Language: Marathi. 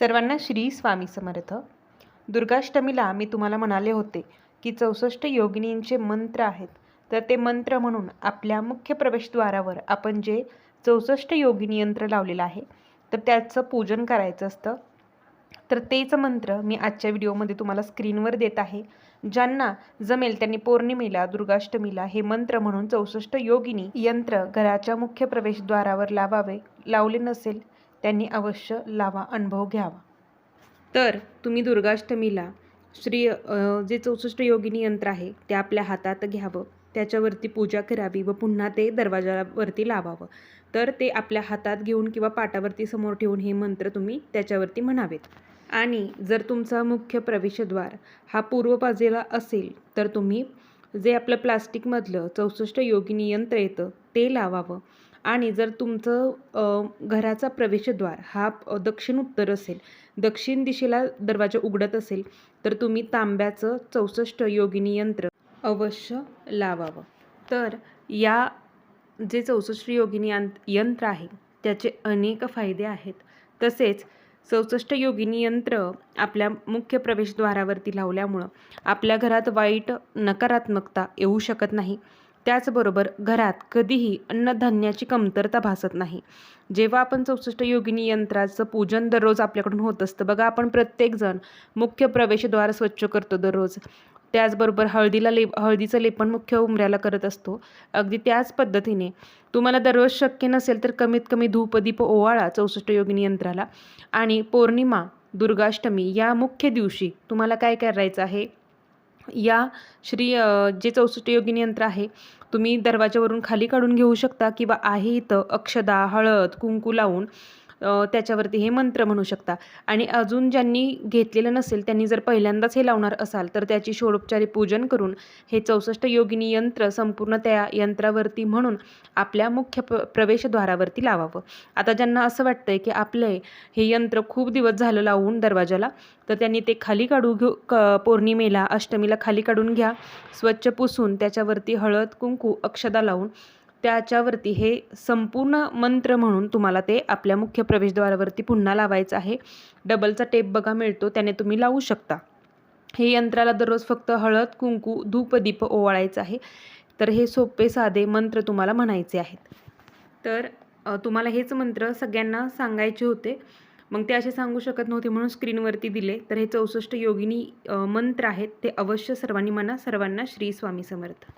सर्वांना श्री स्वामी समर्थ. दुर्गाष्टमीला मी तुम्हाला म्हणाले होते की चौसष्ट योगिनींचे मंत्र आहेत. तर ते मंत्र म्हणून आपल्या मुख्य प्रवेशद्वारावर आपण जे चौसष्ट योगिनी यंत्र लावलेलं आहे तर त्याचं पूजन करायचं असतं. तर तेच मंत्र मी आजच्या व्हिडिओमध्ये तुम्हाला स्क्रीनवर देत आहे. ज्यांना जमेल त्यांनी पौर्णिमेला दुर्गाष्टमीला हे मंत्र म्हणून चौसष्ट योगिनी यंत्र घराच्या मुख्य प्रवेशद्वारावर लावावे लावले नसेल त्यांनी अवश्य लावा अनुभव घ्यावा. तर तुम्ही दुर्गाष्टमीला श्री जे चौसष्ट योगिनी यंत्र आहे ते आपल्या हातात घ्यावं. त्याच्यावरती पूजा करावी व पुन्हा ते दरवाजावरती लावावं. तर ते आपल्या हातात घेऊन किंवा पाटावरती समोर ठेवून हे मंत्र तुम्ही त्याच्यावरती म्हणावेत. आणि जर तुमचा मुख्य प्रवेशद्वार हा पूर्व बाजूला असेल तर तुम्ही जे आपलं प्लास्टिकमधलं चौसष्ट योगिनी यंत्र येतं ते लावावं. आणि जर तुमचं घराचा प्रवेशद्वार हा दक्षिण उत्तर असेल दक्षिण दिशेला दरवाजा उघडत असेल तर तुम्ही तांब्याचं चौसष्ट योगिनी यंत्र अवश्य लावावं. तर या जे चौसष्ट योगिनी यंत्र आहे त्याचे अनेक फायदे आहेत. तसेच चौसष्ट योगिनी यंत्र आपल्या मुख्य प्रवेशद्वारावरती लावल्यामुळं आपल्या घरात वाईट नकारात्मकता येऊ शकत नाही. त्याचबरोबर घरात कधीही अन्नधान्याची कमतरता भासत नाही. जेव्हा आपण चौसष्ट योगिनी यंत्राचं पूजन दररोज आपल्याकडून होत असतं बघा आपण प्रत्येकजण मुख्य प्रवेशद्वार स्वच्छ करतो दररोज. त्याचबरोबर हळदीला लेप हळदीचं लेपन मुख्य उमऱ्याला करत असतो. अगदी त्याच पद्धतीने तुम्हाला दररोज शक्य नसेल तर कमीत कमी धूपदीप ओवाळा चौसष्ट योगिनी यंत्राला. आणि पौर्णिमा दुर्गाष्टमी या मुख्य दिवशी तुम्हाला काय करायचं आहे? या श्री जे चौसष्ट योगिनी यंत्र आहे तुम्ही दरवाजावरून खाली काढून घेऊ शकता किंवा आहे इथं अक्षदा हळद कुंकू लावून त्याच्यावरती हे मंत्र म्हणू शकता. आणि अजून ज्यांनी घेतलेलं नसेल त्यांनी जर पहिल्यांदाच हे लावणार असाल तर त्याची षोडोपचारी पूजन करून हे चौसष्ट योगिनी यंत्र संपूर्ण त्या यंत्रावरती म्हणून आपल्या मुख्य प प्रवेशद्वारावरती लावावं. आता ज्यांना असं वाटतंय की आपले हे यंत्र खूप दिवस झालं लावून दरवाजाला तर त्यांनी ते खाली काढू घेऊ क पौर्णिमेला अष्टमीला खाली काढून घ्या स्वच्छ पुसून त्याच्यावरती हळद कुंकू अक्षदा लावून त्याच्यावरती हे संपूर्ण मंत्र म्हणून तुम्हाला ते आपल्या मुख्य प्रवेशद्वारावरती पुन्हा लावायचं आहे. डबलचा टेप बघा मिळतो. त्याने तुम्ही लावू शकता. हे यंत्राला दररोज फक्त हळद कुंकू धूपदीप ओवाळायचं आहे. तर हे सोपे साधे मंत्र तुम्हाला म्हणायचे आहेत. तर तुम्हाला हेच मंत्र सगळ्यांना सांगायचे होते. मग ते असे सांगू शकत नव्हते म्हणून स्क्रीनवरती दिले. तर हे चौसष्ट योगिनी मंत्र आहेत. ते अवश्य सर्वांनी म्हणा. सर्वांना श्री स्वामी समर्थ.